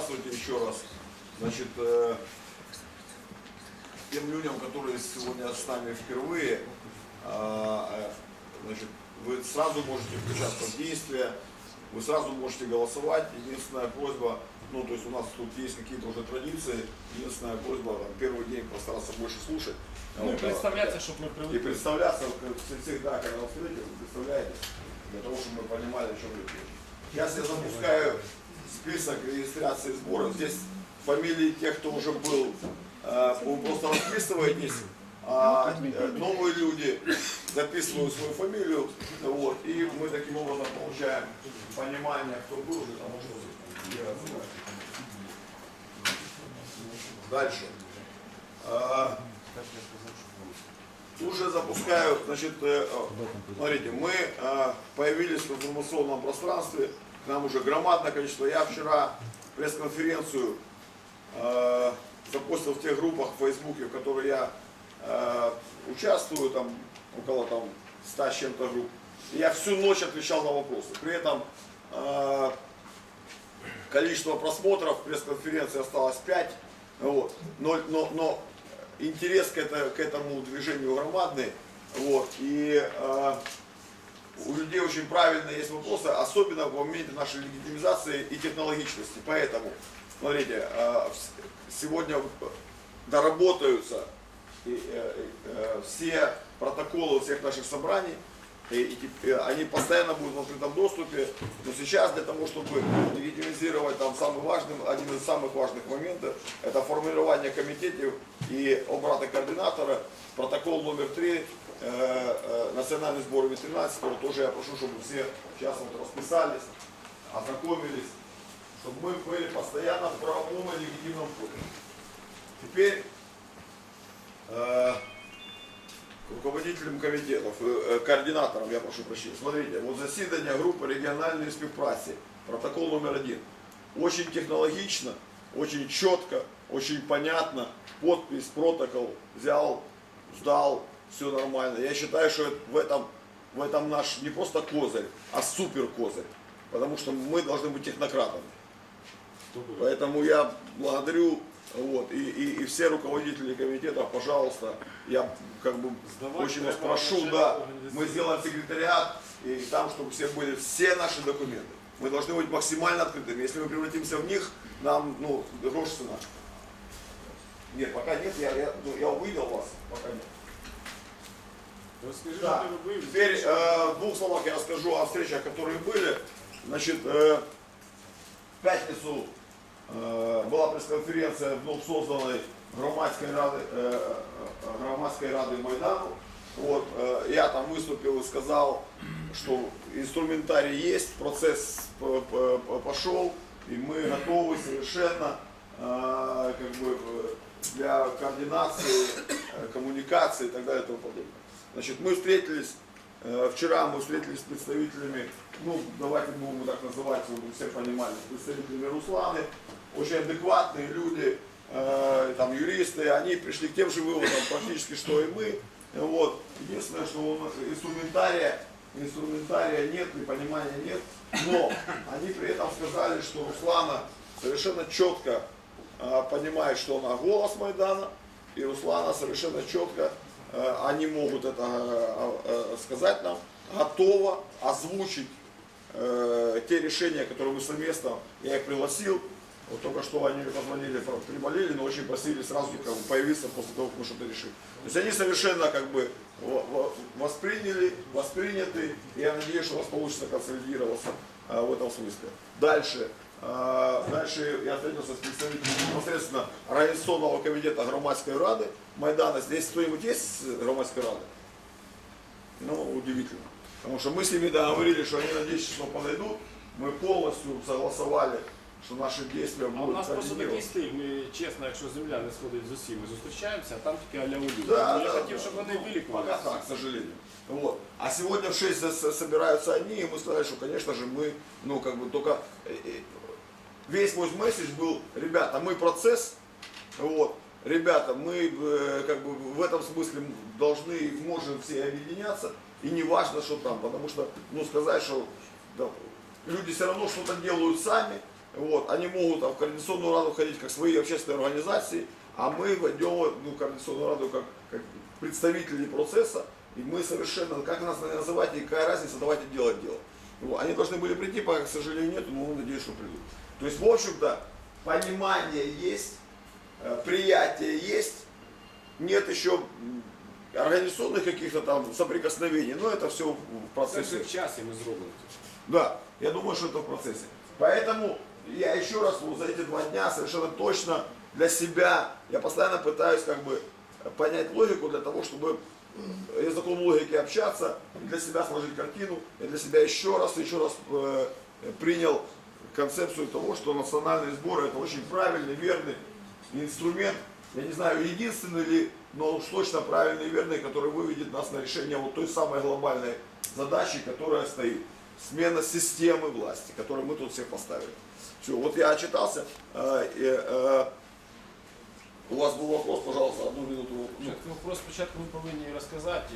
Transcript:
здравствуйте еще раз. Значит, э, тем людям, которые сегодня с нами впервые, э, значит, вы сразу можете включаться в действие, вы сразу можете голосовать. Единственная просьба, ну, то есть у нас тут есть какие-то уже традиции, единственная просьба, там, первый день постараться больше слушать. Ну и представляться, чтобы мы и привыкли. представляться, как вс- всегда, когда вы встретите, вы представляетесь, для того, чтобы мы понимали, о чем речь. Сейчас я запускаю список регистрации сбора. Здесь фамилии тех, кто уже был, э, просто расписываетесь, а э, новые люди записывают свою фамилию, вот, и мы таким образом получаем понимание, кто был, для того. Дальше. А, уже запускаю, значит, э, смотрите, мы появились в информационном пространстве, к нам уже громадное количество. Я вчера пресс-конференцию э, запустил в тех группах в Фейсбуке, в которых я э, участвую, там около там 100 с чем-то групп. Я всю ночь отвечал на вопросы. При этом э, количество просмотров пресс-конференции осталось 5, вот. но, но, но интерес к, это, к этому движению громадный, вот. и э, у людей очень правильные есть вопросы, особенно в моменте нашей легитимизации и технологичности. Поэтому, смотрите, э, сегодня доработаются э, э, все протоколы всех наших собраний, и, они постоянно будут в открытом доступе, но сейчас для того, чтобы легитимизировать там самый важный, один из самых важных моментов, это формирование комитетов и обрата координатора, протокол номер три, э, э, национальный сбор ветеринарского, тоже я прошу, чтобы все сейчас вот расписались, ознакомились, чтобы мы были постоянно в правовом и легитимном поле. Теперь э, к руководителям комитетов, э, э, координаторам, я прошу прощения. Смотрите, вот засідання групи регіональної співпраці, протокол номер один. Очень технологично, очень четко, очень понятно. Подпись, протокол, взял, сдал, все нормально. Я считаю, что в этом, в этом наш не просто козырь, а супер козырь. Потому что мы должны быть технократами. Поэтому я благодарю вот, и, и, и все руководители комитетов, пожалуйста, я как бы Сдавать очень вас прошу, да, мы сделаем секретариат, и там, чтобы все были все наши документы. Мы должны быть максимально открытыми. Если мы превратимся в них, нам, ну, грош цена. Нет, пока нет, я, я, ну, я увидел вас, пока нет. Расскажи, Да. робив. Теперь э, в двух словах я расскажу о встречах, которые были. Значит, э, в пятницу э, была пресс-конференция вновь созданной громадской рады, э, э, громадской рады Майдану. Вот, э, я там выступил и сказал, что инструментарий есть, процесс пошел, и мы готовы совершенно э, как бы, э, для координации, э, коммуникации и так далее и тому подобное. Значит, мы встретились, э, вчера мы встретились с представителями, ну, давайте будем так называть, чтобы все понимали, с представителями Русланы, очень адекватные люди, там, юристы, они пришли к тем же выводам практически, что и мы. Вот. Единственное, что нас инструментария, инструментария нет и понимания нет, но они при этом сказали, что Руслана совершенно четко э, понимает, что она голос Майдана, и Руслана совершенно четко, э, они могут это э, сказать нам, готова озвучить э, те решения, которые мы совместно, я их пригласил, вот только что они позвонили, приболели, но очень просили сразу как бы, появиться после того, как мы что-то решим. То есть они совершенно как бы во- во- восприняли, восприняты, и я надеюсь, что у вас получится консолидироваться э, в этом смысле. Дальше. э, Дальше я встретился с представителем непосредственно Организационного комитета Громадской Рады Майдана. Здесь кто-нибудь есть Громадской Рады? Ну, удивительно. Потому что мы с ними договорились, что они на 10 часов подойдут. Мы полностью согласовали, что наши действия А у будут нас просто такий координированы. стиль, ми чесно, якщо земля не сходить з усім, ми зустрічаємося, а там тільки аля улюб. Да, я да, хотів, да. щоб вони Ну, Пока вилікувалися. так, к сожалению. Вот. А сегодня в 6 за- со- собираются они, и мы сказали, что, конечно же, мы, ну, как бы, только э, э, весь мой месседж был, ребята, мы процесс, вот, ребята, мы, э, как бы, в этом смысле должны, и можем все объединяться, и не важно, что там, потому что, ну, сказать, что да, люди все равно что-то делают сами, вот, они могут в координационную раду ходить как свои общественные организации, а мы войдем ну, в координационную раду как, как представители процесса, и мы совершенно, как нас называть, и какая разница, давайте делать дело. Вот, Они должны были прийти, пока, к сожалению, нет, но надеюсь, что придут. То есть, в общем-то, понимание есть, э, приятие есть, нет еще организационных каких-то там соприкосновений, но это все в Це процессе. вже в часі ми зробимо. Да, я думаю, что это в процессе. Поэтому я еще раз вот за эти два дня совершенно точно для себя, я постоянно пытаюсь как бы понять логику для того, чтобы языком логики общаться, и для себя сложить картину. Я для себя еще раз, еще раз э, принял концепцию того, что национальные сборы это очень правильный, верный инструмент. Я не знаю, единственный ли, но уж точно правильный и верный, который выведет нас на решение вот той самой глобальной задачи, которая стоит. Смена системы власти, которую мы тут всех поставили. Все, вот я отчитался. Э, э, у вас был вопрос, пожалуйста, одну минуту. Ну, вопрос спочатку ми повинні розказати.